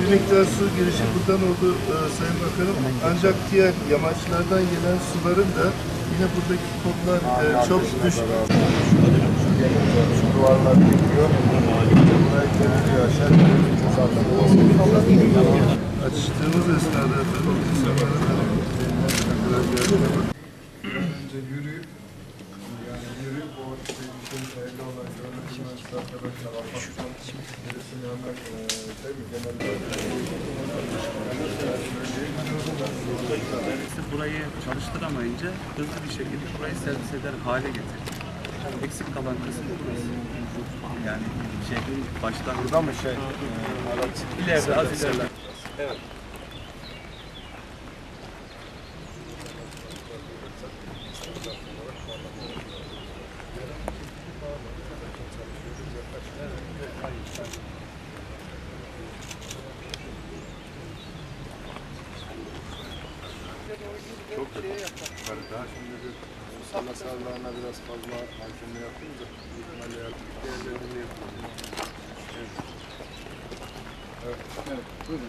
Bir miktar su girişi buradan oldu e, Sayın Bakanım. Ancak diğer yamaçlardan gelen suların da yine buradaki kodlar e, çok düşük. Şu duvarlar yıkıyor. Buraya çeviriyor aşağı. Zaten Açtığımız esnada insanlara da de burayı çalıştıramayınca hızlı bir şekilde burayı servis eder hale getirdik. Eksik kalan kısım burası. Yani şehrin başlangıcı. Burada mı şey eee, araç İleride az ileride. Çok kötü. Yani daha şimdi bir su hasarlarına biraz fazla hakimle yapınca büyük ihtimalle artık diğerlerini yapıyor. Evet. Evet. Buyurun.